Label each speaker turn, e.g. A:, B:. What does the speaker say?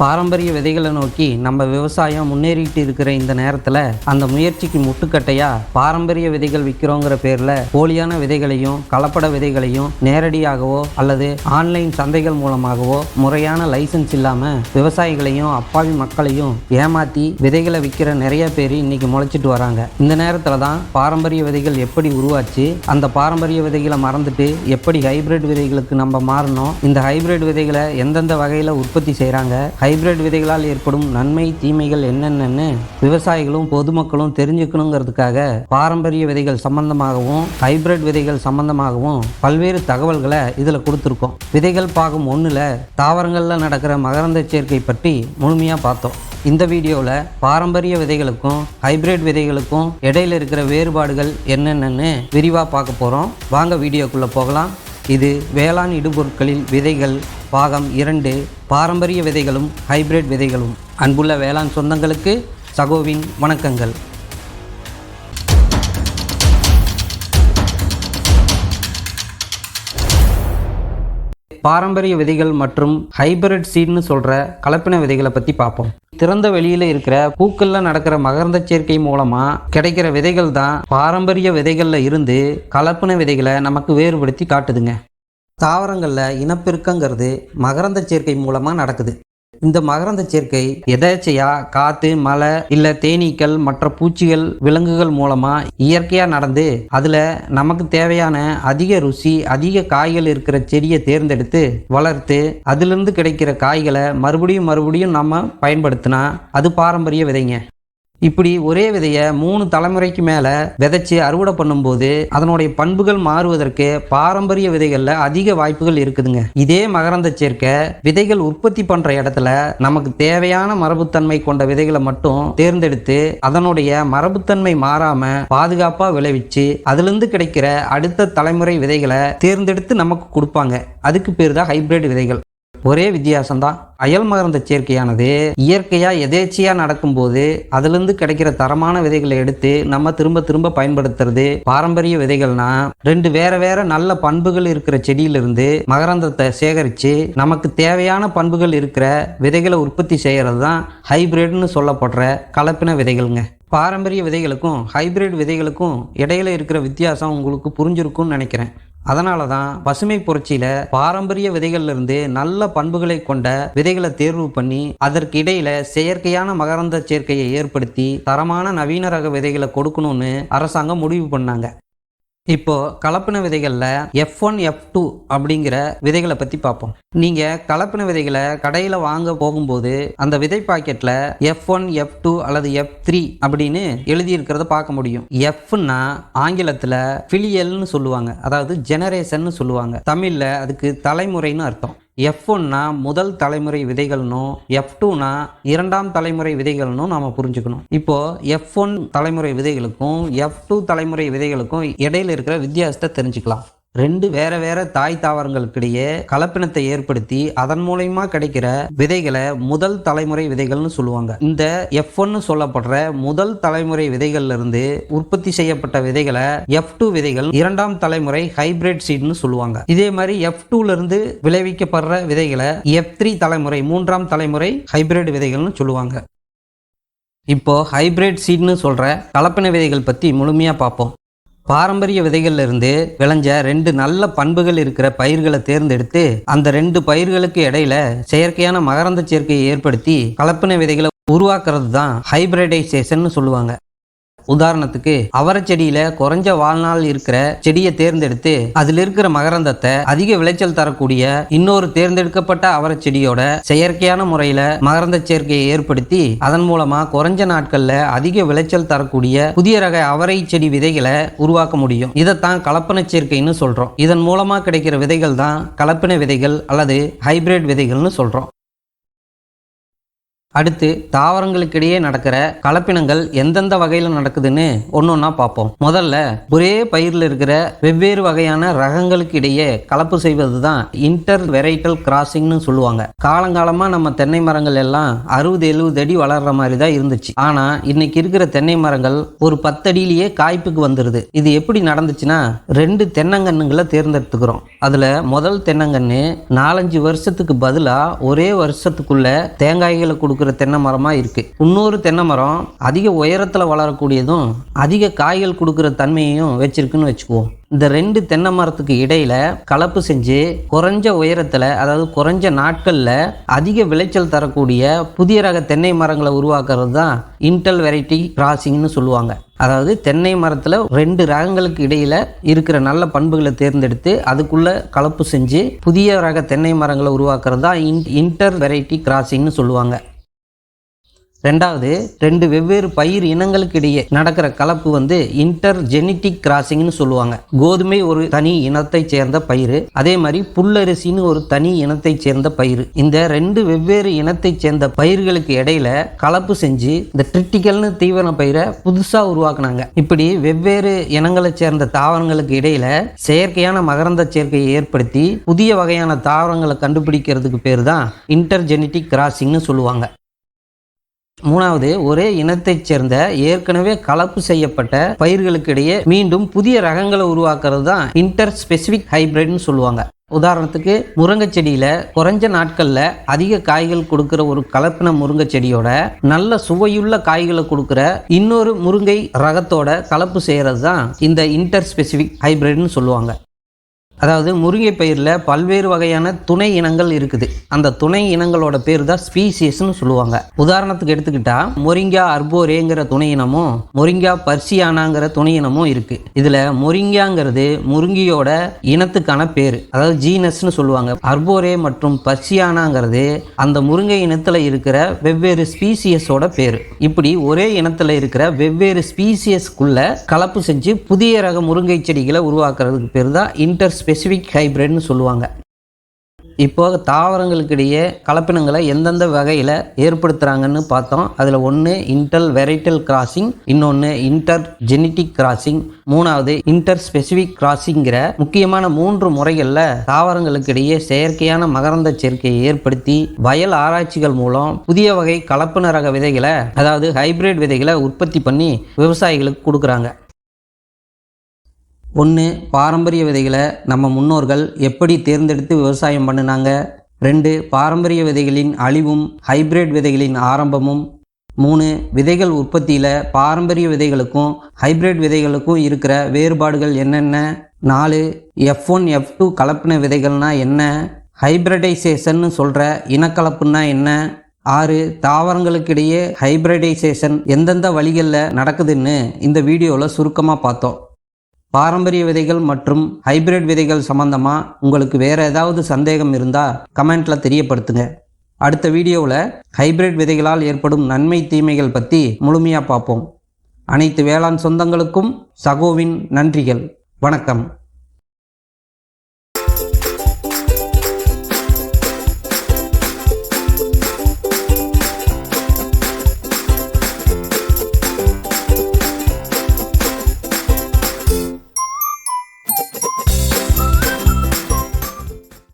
A: பாரம்பரிய விதைகளை நோக்கி நம்ம விவசாயம் முன்னேறிட்டு இருக்கிற இந்த நேரத்தில் அந்த முயற்சிக்கு முட்டுக்கட்டையா பாரம்பரிய விதைகள் விற்கிறோங்கிற பேரில் போலியான விதைகளையும் கலப்பட விதைகளையும் நேரடியாகவோ அல்லது ஆன்லைன் சந்தைகள் மூலமாகவோ முறையான லைசன்ஸ் இல்லாமல் விவசாயிகளையும் அப்பாவி மக்களையும் ஏமாற்றி விதைகளை விற்கிற நிறைய பேர் இன்னைக்கு முளைச்சிட்டு வராங்க. இந்த நேரத்தில் தான் பாரம்பரிய விதைகள் எப்படி உருவாச்சு அந்த பாரம்பரிய விதைகளை மறந்துட்டு எப்படி ஹைபிரிட் விதைகளுக்கு நம்ம மாறணும் இந்த ஹைபிரிட் விதைகளை எந்தெந்த வகையில் உற்பத்தி செய்கிறாங்க ஹைபிரிட் விதைகளால் ஏற்படும் நன்மை தீமைகள் என்னென்னு விவசாயிகளும் பொதுமக்களும் தெரிஞ்சுக்கணுங்கிறதுக்காக பாரம்பரிய விதைகள் சம்பந்தமாகவும் ஹைபிரிட் விதைகள் சம்பந்தமாகவும் பல்வேறு தகவல்களை இதில் கொடுத்துருக்கோம். விதைகள் பாகம் ஒன்றில் தாவரங்களில் நடக்கிற மகரந்த சேர்க்கை பற்றி முழுமையாக பார்த்தோம். இந்த வீடியோவில் பாரம்பரிய விதைகளுக்கும் ஹைபிரிட் விதைகளுக்கும் இடையில இருக்கிற வேறுபாடுகள் என்னென்னு விரிவாக பார்க்க போகிறோம் வாங்க வீடியோக்குள்ளே போகலாம். இது வேளாண் இடுபொருட்களில் விதைகள் பாகம் இரண்டு பாரம்பரிய விதைகளும் ஹைபிரிட் விதைகளும். அன்புள்ள வேளாண் சொந்தங்களுக்கு சகோவின் வணக்கங்கள். பாரம்பரிய விதைகள் மற்றும் ஹைபிரிட் சீட்னு சொல்கிற கலப்பின விதைகளை பற்றி பார்ப்போம். திறந்த வெளியில் இருக்கிற பூக்களில் நடக்கிற மகர்ந்த சேர்க்கை மூலமாக கிடைக்கிற விதைகள் தான் பாரம்பரிய விதைகளில் இருந்து கலப்பின விதைகளை நமக்கு வேறுபடுத்தி காட்டுதுங்க. தாவரங்களில் இனப்பெருக்கங்கிறது மகரந்த சேர்க்கை மூலமாக நடக்குது. இந்த மகரந்த சேர்க்கை எதேச்சையா காத்து மழை இல்ல தேனீக்கள் மற்ற பூச்சிகள் விலங்குகள் மூலமா இயற்கையா நடந்து அதுல நமக்கு தேவையான அதிக ருசி அதிக காய்கள் இருக்கிற செடியை தேர்ந்தெடுத்து வளர்த்து அதிலிருந்து கிடைக்கிற காய்களை மறுபடியும் மறுபடியும் நம்ம பயன்படுத்தினா அது பாரம்பரிய விதைங்க. இப்படி ஒரே விதையை மூணு தலைமுறைக்கு மேலே விதைச்சு அறுவடை பண்ணும்போது அதனுடைய பண்புகள் மாறுவதற்கு பாரம்பரிய விதைகளில் அதிக வாய்ப்புகள் இருக்குதுங்க. இதே மகரந்த சேர்க்கை விதைகள் உற்பத்தி பண்ணுற இடத்துல நமக்கு தேவையான மரபுத்தன்மை கொண்ட விதைகளை மட்டும் தேர்ந்தெடுத்து அதனுடைய மரபுத்தன்மை மாறாம பாதுகாப்பாக விளைவிச்சு அதுலேருந்து கிடைக்கிற அடுத்த தலைமுறை விதைகளை தேர்ந்தெடுத்து நமக்கு கொடுப்பாங்க. அதுக்கு பேர் தான் ஹைபிரிட் விதைகள். ஒரே வித்தியாசம்தான். அயல் மகர்ந்த சேர்க்கையானது இயற்கையாக எதேச்சியாக நடக்கும்போது அதுலேருந்து கிடைக்கிற தரமான விதைகளை எடுத்து நம்ம திரும்ப திரும்ப பயன்படுத்துறது. பாரம்பரிய விதைகள்னா ரெண்டு வேற வேற நல்ல பண்புகள் இருக்கிற செடியிலிருந்து மகரந்தத்தை சேகரித்து நமக்கு தேவையான பண்புகள் இருக்கிற விதைகளை உற்பத்தி செய்கிறது தான் ஹைபிரிட்னு சொல்லப்படுற கலப்பின விதைகள்ங்க. பாரம்பரிய விதைகளுக்கும் ஹைபிரிட் விதைகளுக்கும் இடையில இருக்கிற வித்தியாசம் உங்களுக்கு புரிஞ்சிருக்கும்னு நினைக்கிறேன். அதனால தான் பசுமை புரட்சியில பாரம்பரிய விதைகள்ல இருந்து நல்ல பண்புகளை கொண்ட விதைகளை தேர்வு பண்ணி அதற்கு இடையில செயற்கையான மகரந்த சேர்க்கையை ஏற்படுத்தி தரமான நவீன ரக விதைகளை கொடுக்கணும்னு அரசாங்கம் முடிவு பண்ணாங்க. இப்போ கலப்பின விதைகளில் எஃப் ஒன் எஃப் டூ அப்படிங்கிற விதைகளை பற்றி பார்ப்போம். நீங்கள் கலப்பின விதைகளை கடையில் வாங்க போகும்போது அந்த விதை பாக்கெட்டில் எஃப் ஒன் எஃப் டூ அல்லது எஃப் த்ரீ அப்படின்னு எழுதியிருக்கிறத பார்க்க முடியும். எஃப்னா ஆங்கிலத்தில் ஃபிலியல்னு சொல்லுவாங்க. அதாவது ஜெனரேஷன்னு சொல்லுவாங்க. தமிழில் அதுக்கு தலைமுறைன்னு அர்த்தம். எஃப் ஒன்னா முதல் தலைமுறை விதைகள்னும் எஃப் டூனா இரண்டாம் தலைமுறை விதைகள்னும் நாம புரிஞ்சுக்கணும். இப்போ எஃப் ஒன் தலைமுறை விதைகளுக்கும் எஃப் டூ தலைமுறை விதைகளுக்கும் இடையில இருக்கிற வித்தியாசத்தை தெரிஞ்சுக்கலாம். ரெண்டு வேற வேற தாய் தாவரங்களுக்கிடையே கலப்பினத்தை ஏற்படுத்தி அதன் மூலயமா கிடைக்கிற விதைகளை முதல் தலைமுறை விதைகள்னு சொல்லுவாங்க. இந்த எஃப் ஒன்னு சொல்லப்படுற முதல் தலைமுறை விதைகள்ல இருந்து உற்பத்தி செய்யப்பட்ட விதைகளை எஃப் டூ விதைகள் இரண்டாம் தலைமுறை ஹைபிரிட் சீட்னு சொல்லுவாங்க. இதே மாதிரி எஃப் டூல இருந்து விளைவிக்கப்படுற விதைகளை எஃப் த்ரீ தலைமுறை மூன்றாம் தலைமுறை ஹைபிரிட் விதைகள்னு சொல்லுவாங்க. இப்போ ஹைபிரிட் சீட்னு சொல்ற கலப்பின விதைகள் பத்தி முழுமையா பார்ப்போம். பாரம்பரிய விதைகள்ல இருந்து விளைஞ்ச ரெண்டு நல்ல பண்புகள் இருக்கிற பயிர்களை தேர்ந்தெடுத்து அந்த ரெண்டு பயிர்களுக்கு இடையில செயற்கையான மகரந்த சேர்க்கையை ஏற்படுத்தி கலப்பின விதைகளை உருவாக்குறது தான் ஹைபிரிடைசேஷன் சொல்லுவாங்க. உதாரணத்துக்கு அவரை செடியில குறைஞ்ச வாழ்நாள் இருக்கிற செடியை தேர்ந்தெடுத்து அதில் இருக்கிற மகரந்தத்தை அதிக விளைச்சல் தரக்கூடிய இன்னொரு தேர்ந்தெடுக்கப்பட்ட அவரை செடியோட செயற்கையான முறையில மகரந்த சேர்க்கையை ஏற்படுத்தி அதன் மூலமா குறைஞ்ச நாட்கள்ல அதிக விளைச்சல் தரக்கூடிய புதிய ரக அவரை செடி விதைகளை உருவாக்க முடியும். இதைத்தான் கலப்பன சேர்க்கைன்னு சொல்றோம். இதன் மூலமா கிடைக்கிற விதைகள் தான் கலப்பின விதைகள் அல்லது ஹைபிரிட் விதைகள்னு சொல்றோம். அடுத்து தாவரங்களுக்கிடையே நடக்கிற கலப்பினங்கள் எந்தெந்த வகையில் நடக்குதுன்னு ஒன்று ஒன்றா பார்ப்போம். முதல்ல ஒரே பயிரில் இருக்கிற வெவ்வேறு வகையான ரகங்களுக்கு இடையே கலப்பு செய்வது தான் இன்டர் வெரைட்டல் கிராசிங்னு சொல்லுவாங்க. காலங்காலமாக நம்ம தென்னை மரங்கள் எல்லாம் அறுபது எழுபது அடி வளர்ற மாதிரி தான் இருந்துச்சு. ஆனால் இன்னைக்கு இருக்கிற தென்னை மரங்கள் ஒரு பத்தடியிலேயே காய்ப்புக்கு வந்துடுது இது எப்படி நடந்துச்சுன்னா ரெண்டு தென்னங்கன்னுங்களை தேர்ந்தெடுத்துக்கிறோம். அதில் முதல் தென்னங்கன்று நாலஞ்சு வருஷத்துக்கு பதிலாக ஒரே வருஷத்துக்குள்ள தேங்காய்களை கொடுக்குற தென்னை மரமாக இருக்குது இன்னொரு தென்னை மரம் அதிக உயரத்தில் வளரக்கூடியதும் அதிக காய்கள் கொடுக்குற தன்மையையும் வச்சிருக்குன்னு வச்சுக்குவோம். இந்த ரெண்டு தென்னை மரத்துக்கு இடையில கலப்பு செஞ்சு குறைஞ்ச உயரத்தில் அதாவது குறைஞ்ச நாட்களில் அதிக விளைச்சல் தரக்கூடிய புதிய ரக தென்னை மரங்களை உருவாக்குறது தான் இன்டல் வெரைட்டி கிராசிங்னு சொல்லுவாங்க. அதாவது தென்னை மரத்தில் ரெண்டு ரகங்களுக்கு இடையில இருக்கிற நல்ல பண்புகளை தேர்ந்தெடுத்து அதுக்குள்ள கலப்பு செஞ்சு புதிய ரக தென்னை மரங்களை உருவாக்குறது தான் இன்டர் வெரைட்டி கிராசிங்னு சொல்லுவாங்க. ரெண்டாவது ரெண்டு வெவ்வேறு பயிர் இனங்களுக்கு இடையே நடக்கிற கலப்பு வந்து இன்டர் ஜெனிட்டிக் கிராசிங்னு சொல்லுவாங்க. கோதுமை ஒரு தனி இனத்தை சேர்ந்த பயிர் அதே மாதிரி புல்லரிசின்னு ஒரு தனி இனத்தை சேர்ந்த பயிர் இந்த ரெண்டு வெவ்வேறு இனத்தை சேர்ந்த பயிர்களுக்கு இடையில கலப்பு செஞ்சு இந்த ட்ரிட்டிக்கல்னு தீவன பயிரை புதுசா உருவாக்குனாங்க. இப்படி வெவ்வேறு இனங்களை சேர்ந்த தாவரங்களுக்கு இடையில செயற்கையான மகரந்த சேர்க்கையை ஏற்படுத்தி புதிய வகையான தாவரங்களை கண்டுபிடிக்கிறதுக்கு பேர் தான் இன்டர் ஜெனிட்டிக் கிராசிங்னு சொல்லுவாங்க. மூணாவது ஒரே இனத்தைச் சேர்ந்த ஏற்கனவே கலப்பு செய்யப்பட்ட பயிர்களுக்கு இடையே மீண்டும் புதிய ரகங்களை உருவாக்குறது தான் இன்டர் ஸ்பெசிபிக் ஹைபிரிட்னு சொல்லுவாங்க. உதாரணத்துக்கு முருங்கை செடியில குறைஞ்ச நாட்கள்ல அதிக காய்கள் கொடுக்கிற ஒரு கலப்பின முருங்கை செடியோட நல்ல சுவையுள்ள காய்களை கொடுக்கிற இன்னொரு முருங்கை ரகத்தோட கலப்பு செய்யறது தான் இந்த இன்டர் ஸ்பெசிபிக் ஹைபிரிட்னு சொல்லுவாங்க. அதாவது முருங்கை பயிரில் பல்வேறு வகையான துணை இனங்கள் இருக்குது. அந்த துணை இனங்களோட பேர் தான் ஸ்பீசியஸ்னு சொல்லுவாங்க. உதாரணத்துக்கு எடுத்துக்கிட்டா மொரிங்கா அர்போரேங்கிற துணை இனமும் மொரிங்கா பர்சியானாங்கிற துணை இனமும் இருக்கு. இதுல மொரிங்காங்கிறது முருங்கியோட இனத்துக்கான பேர். அதாவது ஜீனஸ்னு சொல்லுவாங்க. அர்போரே மற்றும் பர்சியானாங்கிறது அந்த முருங்கை இனத்துல இருக்கிற வெவ்வேறு ஸ்பீசியஸோட பேர். இப்படி ஒரே இனத்துல இருக்கிற வெவ்வேறு ஸ்பீசியஸ்க்குள்ள கலப்பு செஞ்சு புதிய ரக முருங்கை செடிகளை உருவாக்குறதுக்கு பேர் தான் இன்டர்ஸ் ஸ்பெசிஃபிக் ஹைபிரிட்னு சொல்லுவாங்க. இப்போ தாவரங்களுக்கிடையே கலப்பினங்களை எந்தெந்த வகையில் ஏற்படுத்துகிறாங்கன்னு பார்த்தோம். அதில் ஒன்று இன்டர் வெரைட்டல் கிராசிங் இன்னொன்று இன்டர் ஜெனட்டிக் கிராசிங் மூணாவது இன்டர் ஸ்பெசிஃபிக் கிராசிங்கிற முக்கியமான மூன்று முறைகளில் தாவரங்களுக்கிடையே செயற்கையான மகரந்த சேர்க்கையை ஏற்படுத்தி வயல் ஆராய்ச்சிகள் மூலம் புதிய வகை கலப்பின ரக விதைகளை அதாவது ஹைபிரிட் விதைகளை உற்பத்தி பண்ணி விவசாயிகளுக்கு கொடுக்குறாங்க. ஒன்று பாரம்பரிய விதைகளை நம்ம முன்னோர்கள் எப்படி தேர்ந்தெடுத்து விவசாயம் பண்ணினாங்க? ரெண்டு பாரம்பரிய விதைகளின் அழிவும் ஹைபிரிட் விதைகளின் ஆரம்பமும். மூணு விதைகள் உற்பத்தியில் பாரம்பரிய விதைகளுக்கும் ஹைப்ரிட் விதைகளுக்கும் இருக்கிற வேறுபாடுகள் என்னென்ன? நாலு எஃப் ஒன் எஃப் டூ கலப்பின விதைகள்னால் என்ன? ஹைபிரிடைசேஷன் சொல்கிற இனக்கலப்புன்னா என்ன? ஆறு தாவரங்களுக்கிடையே ஹைப்ரிடைசேஷன் எந்தெந்த வழிகளில் நடக்குதுன்னு இந்த வீடியோவில் சுருக்கமாக பார்த்தோம். பாரம்பரிய விதைகள் மற்றும் ஹைபிரிட் விதைகள் சம்பந்தமாக உங்களுக்கு வேறு ஏதாவது சந்தேகம் இருந்தால் கமெண்ட்டில் தெரியப்படுத்துங்க. அடுத்த வீடியோவில் ஹைபிரிட் விதைகளால் ஏற்படும் நன்மை தீமைகள் பற்றி முழுமையாக பார்ப்போம். அனைத்து வேளாண் சொந்தங்களுக்கும் சகோவின் நன்றிகள். வணக்கம்.